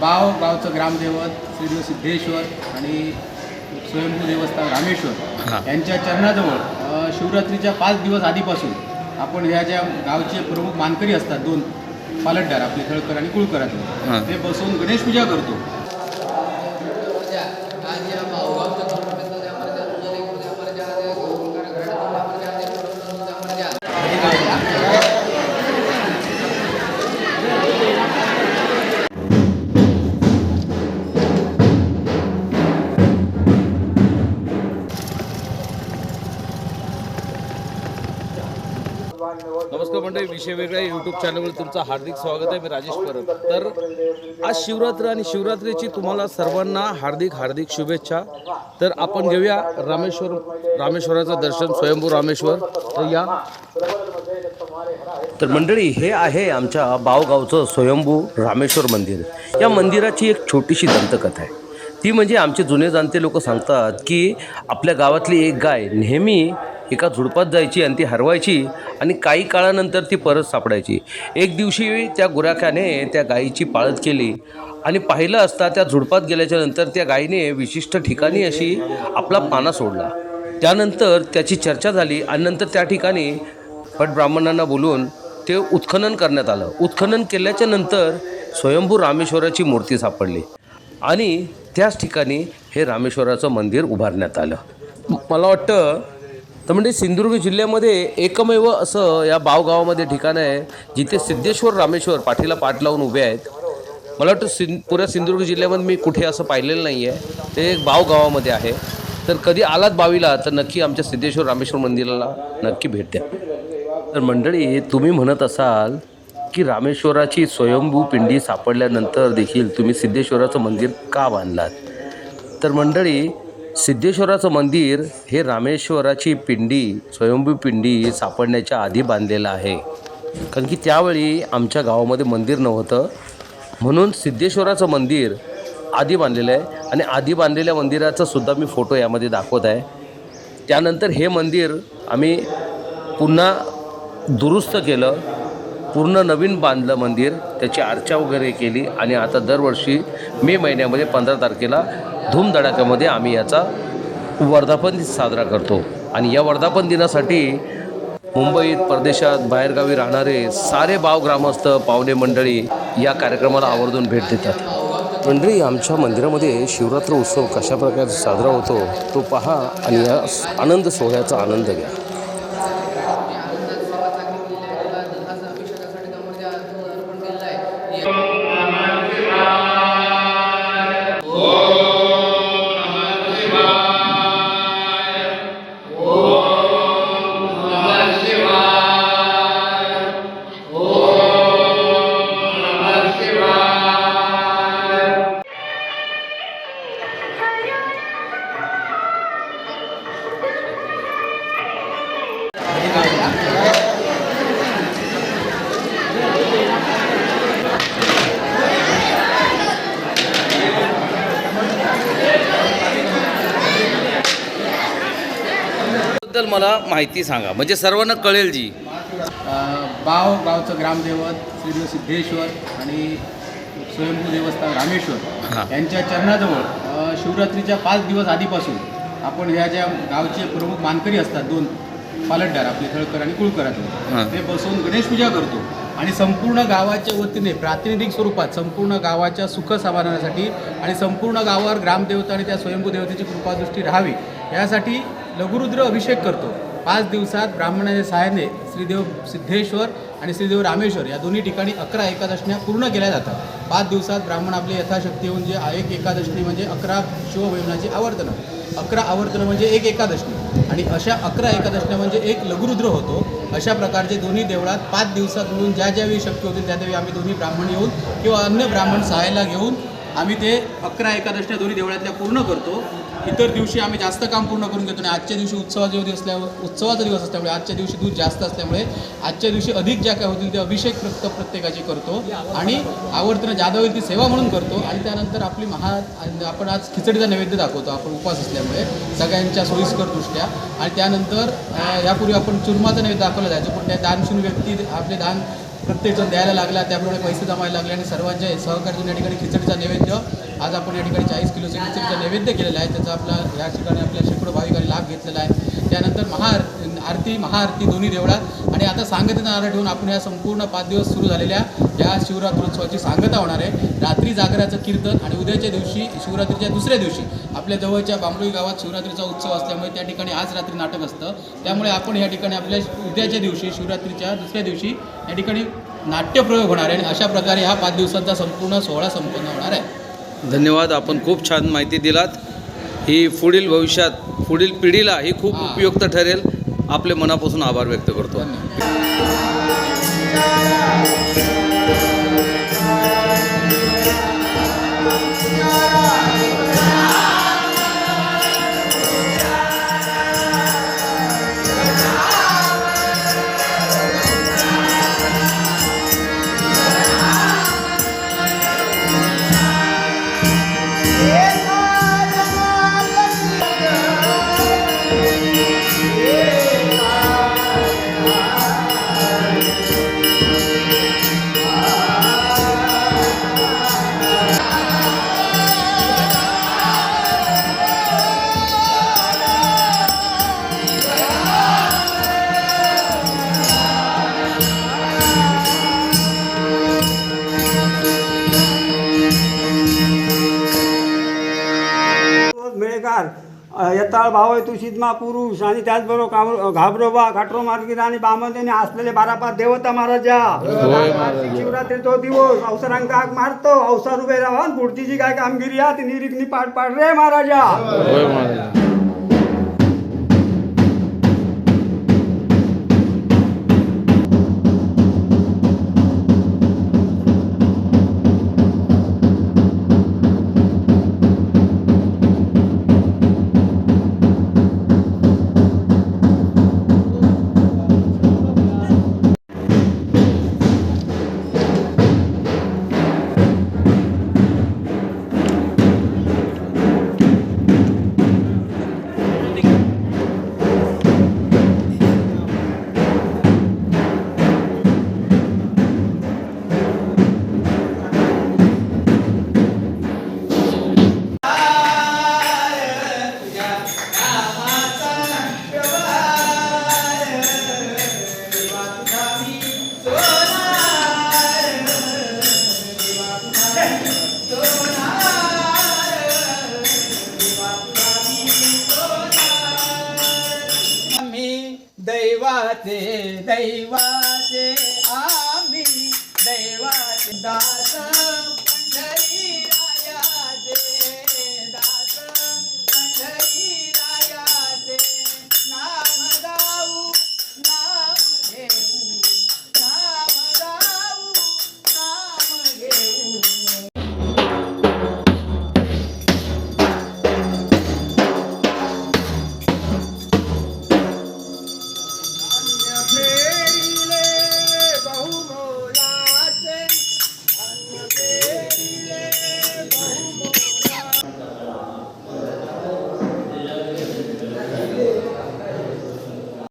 बाव गावचं ग्रामदैवत श्री सिद्धेश्वर आणि स्वयंभू देवस्थान रामेश्वर. यांच्या चरणाजवळ शिवरात्रीच्या पाच दिवस आधीपासून आपण ह्या ज्या गावचे प्रमुख मानकरी असतात दोन पालटदार आपले खळकर आणि. कुळकरातले ते बसून गणेश पूजा करतो नमस्कार मंडळी विषय वेगळ्या यूट्यूब चॅनलवर तुमचं हार्दिक स्वागत आहे. मी राजेश परब. तर आज शिवरात्र आणि शिवरात्रीची तुम्हाला सर्वांना हार्दिक हार्दिक शुभेच्छा. तर आपण घेऊया रामेश्वर रामेश्वराचं दर्शन स्वयंभू रामेश्वर. तर या. तर मंडळी हे आहे आमच्या बावगावचं स्वयंभू रामेश्वर मंदिर. या मंदिराची एक छोटीशी दंतकथा आहे. ती म्हणजे आमचे जुने जाणते लोक सांगतात की आपल्या गावातली एक गाय नेहमी एका झुडपात जायची आणि ती हरवायची आणि काही काळानंतर ती परत सापडायची. एक दिवशी त्या गुराख्याने त्या गायीची पाळत केली आणि पाहिलं असता त्या झुडपात गेल्याच्यानंतर त्या गायीने विशिष्ट ठिकाणी अशी आपला पाना सोडला. त्यानंतर त्याची चर्चा झाली आणि नंतर त्या ठिकाणी भट ब्राह्मणांना बोलून ते उत्खनन करण्यात आलं. उत्खनन केल्याच्यानंतर स्वयंभू रामेश्वराची मूर्ती सापडली आणि त्याच ठिकाणी हे रामेश्वराचं मंदिर उभारण्यात आलं. मला वाटतं तर म्हणजे सिंधुदुर्ग जिल्ह्यामध्ये एकमेव असं या बावगावामध्ये ठिकाण आहे जिथे सिद्धेश्वर रामेश्वर पाठीला पाठ लावून उभे आहेत. मला वाटतं सिं पुऱ्या सिंधुदुर्ग जिल्ह्यामध्ये मी कुठे असं पाहिलेलं नाही आहे ते एक बाव गावामध्ये आहे. तर कधी आलात बावीला तर नक्की आमच्या सिद्धेश्वर रामेश्वर मंदिराला नक्की भेट द्या. तर मंडळी तुम्ही म्हणत असाल की रामेश्वराची स्वयंभू पिंडी सापडल्यानंतर देखील तुम्ही सिद्धेश्वराचं मंदिर का बांधलात? तर मंडळी सिद्धेश्वराचं मंदिर हे रामेश्वराची पिंडी स्वयंभू पिंडी सापडण्याच्या आधी बांधलेलं आहे. कारण की त्यावेळी आमच्या गावामध्ये मंदिर नव्हतं. म्हणून सिद्धेश्वराचं मंदिर आधी बांधलेलं आहे आणि आधी बांधलेल्या मंदिराचा सुद्धा मी फोटो यामध्ये दाखवत आहे. त्यानंतर हे मंदिर आम्ही पुन्हा दुरुस्त केलं. पूर्ण नवीन बांधलं मंदिर त्याची अर्चा वगैरे केली आणि आता दरवर्षी मे महिन्यामध्ये पंधरा तारखेला धूमधडाक्यामध्ये आम्ही याचा वर्धापन दिन साजरा करतो. आणि या वर्धापन दिनासाठी मुंबईत परदेशात बाहेरगावी राहणारे सारे बाव ग्रामस्थ पाहुणे मंडळी या कार्यक्रमाला आवर्जून भेट देतात. मंडळी आमच्या मंदिरामध्ये शिवरात्र उत्सव कशा प्रकारे साजरा होतो तो पहा आणि या आनंद सोहळ्याचा आनंद घ्या. Thank. बद्दल मला माहिती सांगा म्हणजे सर्वांना कळेल जी बाव गावचं ग्रामदैवत श्री सिद्धेश्वर आणि स्वयंभू देवस्थान रामेश्वर. यांच्या चरणाजवळ शिवरात्रीच्या पाच दिवस आधीपासून आपण ह्या ज्या गावचे प्रमुख मानकरी असतात दोन पालटदार आपले खळकर आणि हां. कुळकरातले ते बसून गणेश पूजा करतो आणि संपूर्ण गावाच्या वतीने प्रातिनिधिक स्वरूपात संपूर्ण गावाच्या सुख समाधानासाठी आणि संपूर्ण गावावर ग्रामदेवता आणि त्या स्वयंभू देवतेची कृपादृष्टी राहावी यासाठी लघुरुद्र अभिषेक करतो. पाच दिवसात ब्राह्मणाच्या सहाय्याने श्रीदेव सिद्धेश्वर आणि श्रीदेव रामेश्वर या दोन्ही ठिकाणी अकरा एकादशण्या पूर्ण केल्या जातात. पाच दिवसात ब्राह्मण आपले यथाशक्ती येऊन जे एक एकादशणी म्हणजे अकरा शिवभैवनाची आवर्तनं. अकरा आवर्तनं म्हणजे एक एकादशणी आणि अशा अकरा एकादशण्या म्हणजे एक लघुरुद्र होतो. अशा प्रकारचे दोन्ही देवळात पाच दिवसात मिळून ज्या ज्यावेळी शक्य होतील त्या त्यावेळी आम्ही दोन्ही ब्राह्मण येऊन किंवा अन्य ब्राह्मण सहाय्याला घेऊन आम्ही ते अकरा एकादशण्या दोन्ही देवळातल्या पूर्ण करतो. इतर दिवशी आम्ही जास्त काम पूर्ण करून घेतो आणि आजच्या दिवशी उत्सवाचा दिवस असल्यामुळे उत्सवाचा दिवस असल्यामुळे आजच्या दिवशी दूध जास्त असल्यामुळे आजच्या दिवशी अधिक ज्या काय होतील ते अभिषेक फक्त प्रत्येकाची करतो. आणि आवर्तनं जाधव होईल ती सेवा म्हणून करतो. आणि त्यानंतर आपली महा आपण आज खिचडीचा नैवेद्य दाखवतो आपण उपवास असल्यामुळे सगळ्यांच्या सोयीस्कर दृष्ट्या. आणि त्यानंतर यापूर्वी आपण चुरमाचा नैवेद्य दाखवला जायचो पण त्या दानशून व्यक्ती आपले दान प्रत्येकजण द्यायला लागला त्याप्रमाणे पैसे जमायला लागले आणि सर्वांच्या सहकार्यातून या ठिकाणी खिचडीचा नैवेद्य. आज आपण या ठिकाणी चाळीस किलोचे खिचडीचा नैवेद्य केलेला आहे. त्याचा आपला या ठिकाणी आपल्या शेकडो भाविकांनी लाभ घेतलेला आहे. त्यानंतर महार आरती महाआरती दोन्ही देवळात. आणि आता सांगतेचा नारळ ठेवून आपण या संपूर्ण पाच दिवस सुरू झालेल्या या शिवरात्रोत्सवाची सांगता होणार आहे. रात्री जागराचं कीर्तन आणि उद्याच्या दिवशी शिवरात्रीच्या दुसऱ्या दिवशी आपल्या जवळच्या बांबळी गावात शिवरात्रीचा उत्सव असल्यामुळे त्या ठिकाणी आज रात्री नाटक असतं. त्यामुळे आपण या ठिकाणी आपल्या उद्याच्या दिवशी शिवरात्रीच्या दुसऱ्या दिवशी या ठिकाणी नाट्यप्रयोग होणार आहे. आणि अशा प्रकारे हा पाच दिवसांचा संपूर्ण सोहळा संपन्न होणार आहे. धन्यवाद. आपण खूप छान माहिती दिलात. ही पुढील भविष्यात पुढील पिढीला ही खूप. उपयुक्त ठरेल. आपले मनापासून आभार व्यक्त करतो. मेळकार यताळ भावय तू शिदमा पुरुष आणि त्याचबरोबर काम घाबरोबा खाटरो मार्गिर आणि बामदेने असलेले बारापार देवता महाराजा. शिवरात्री तो दिवस अवसरांक हाक मारतो अवसर उभे राहून पुढची जी काय कामगिरी आहे ती निरीकनी पाठ पाड रे महाराजा. दैवाचे दैवाचे आम्ही दैवाचे दास